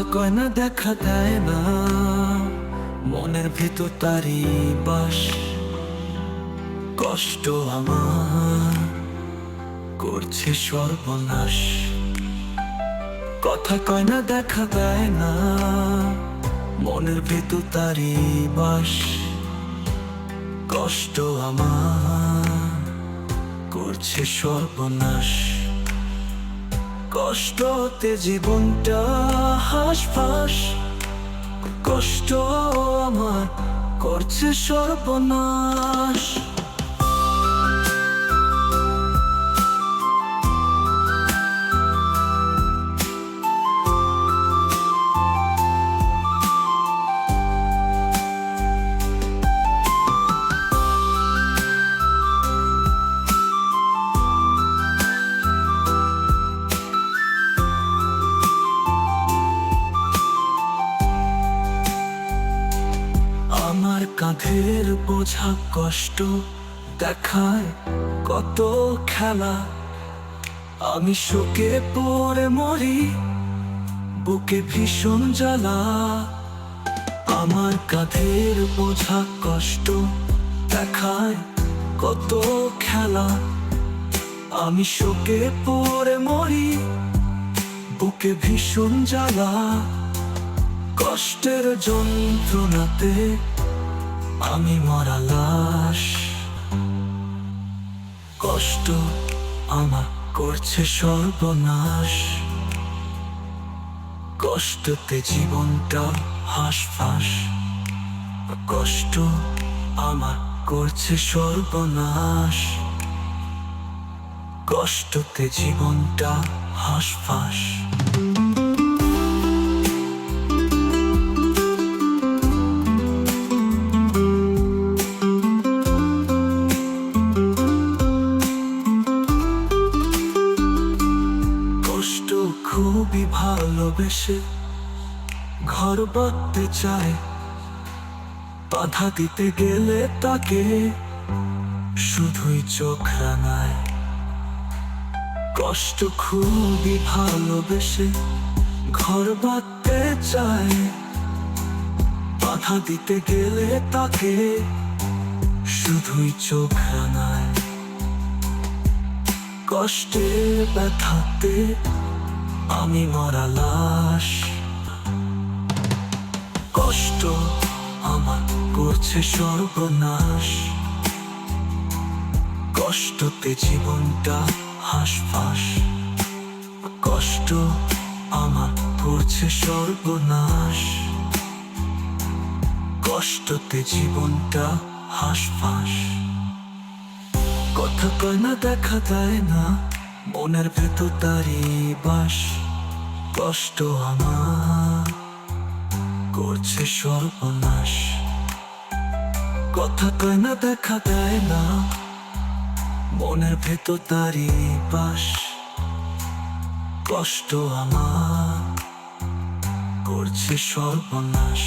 কয় না, দেখা দেয় না। মনের ভিতর তারই বাস। কষ্ট আমার করছে সর্বনাশ। কথা কয় না, দেখা দেয় না। মনের ভিতর তারই বাস। কষ্ট আমার করছে সর্বনাশ। কষ্টতে জীবনটা হাসফাস। কষ্ট আমার করছে সর্বনাশ। আমার কাঁধের বোঝা কষ্ট দেখায় কত খেলা। আমি শোকে পড়ে মরি, বুকে ভীষণ জ্বালা। আমার কাঁধের বোঝা কষ্ট দেখায় কত খেলা। আমি শোকে পড়ে মরি, বুকে ভীষণ জ্বালা। কষ্টের যন্ত্রণাতে আমি মরা লাশ। কষ্ট আমার করছে সর্বনাশ। কষ্টতে জীবনটা হাসফাস। কষ্ট আমার করছে সর্বনাশ। কষ্টতে জীবনটা হাসফাস। খুবই ভালোবেসে ঘর বাঁধতে চায়। বাধা দিতে গেলে তাকে শুধুই চোখ রাঙায়। কষ্ট খুবই ভালোবেসে ঘর বাঁধতে চায়। বাধা দিতে গেলে তাকে শুধুই চোখ রাঙায়। কষ্টে ব্যথাতে আমি মরা লাশ। কষ্ট আমার করছে সর্বনাশ। কষ্টতে জীবনটা হাসফাস। কষ্ট আমার করছে সর্বনাশ। কষ্টতে জীবনটা হাসফাস। কথা কয় না, দেখা দেয় না। মনের ভেতর তারই বাস, কষ্ট আমার করছে সর্বনাশ। কথা কয় না, দেখা দেয় না, মনের ভেতর তারই বাস, কষ্ট আমার করছে সর্বনাশ।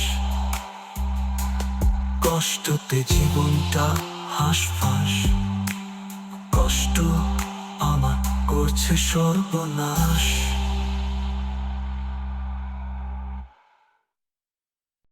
কষ্টতে জীবনটা হাসফাস, কষ্ট করছে সর্বনাশ।